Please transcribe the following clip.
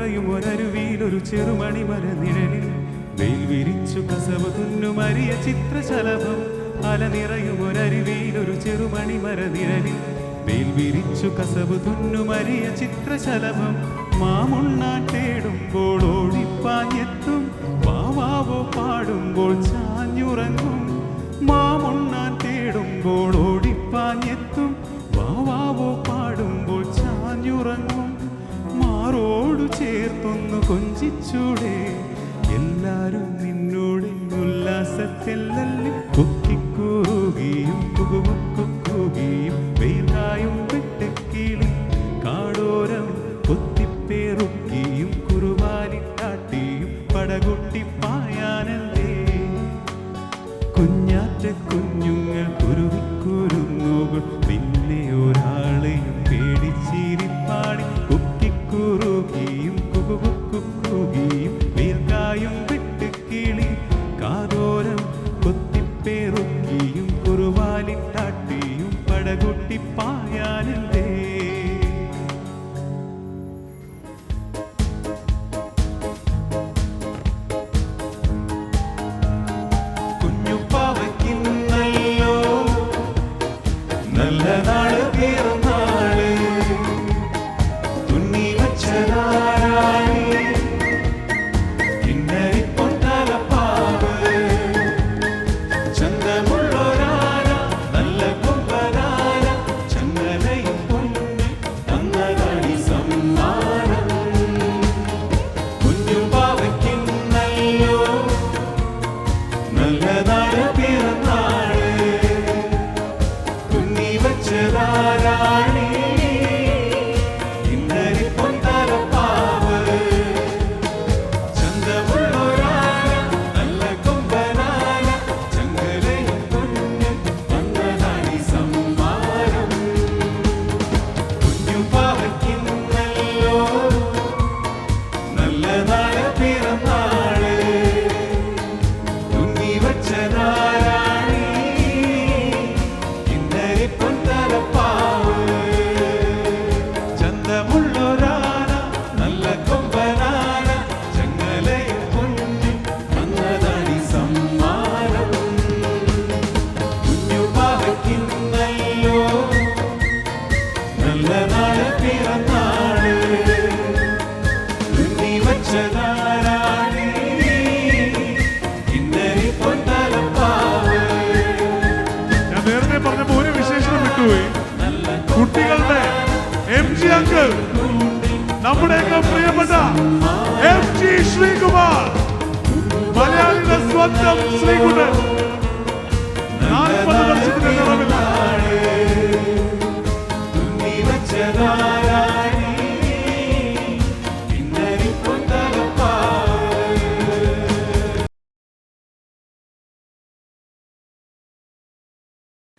നിറയും ഒരരുവിയിൽ ഒരു ചെറുമണി മര നിഴലിൽ. വെയിൽ വിരിച്ചു കസവ് തുന്നുമരിയ ചിത്രശലഭം. അല നിറയും ഒരരുവിയിൽ ഒരു ചെറുമണി മര നിഴലിൽ. വെയിൽ വിരിച്ചു കസവ് തുന്നുമരിയ ചിത്രശലഭം. മാമുണ്ണാൻ തേടുമ്പോൾ ഓടിപ്പാഞ്ഞെത്തും. വാവാവോ പാടുമ്പോൾ കൊഞ്ചിച്ചൂടെ. എല്ലാരും നിന്നോട് ഉല്ലാസത്തെല്ലല്ലി കുക്കിക്കൂകിയും കുകുകുക്കുകിയും വെയിലായും വെട്ടക്കീളി കാടോരം കൊത്തിപ്പേറുക്കിയും കുറുവാലിട്ടാട്ടിയും പടകുട്ടി പായാനല്ലേ. കുഞ്ഞാറ്റ കുഞ്ഞുങ്ങൾ കുരുവിക്കുരുന്നുകൾ പിന്നെ ഒരാളെയും പേടിച്ചിരിപ്പാടി പിറന്നാൾ. നീ വച്ചതാരാണി ഇന്നരി പൊന്തലപ്പാവ്. ഞാൻ നേരത്തെ പറഞ്ഞപ്പോ ഒരു വിശേഷണം വിട്ടുപോയി. കുട്ടികളുടെ എം ജി അങ്കിൾ നമ്മുടെയൊക്കെ പ്രിയപ്പെട്ട എം ജി ശ്രീകുമാർ. മലയാളിയുടെ സ്വന്തം ശ്രീകുട്ടൻ.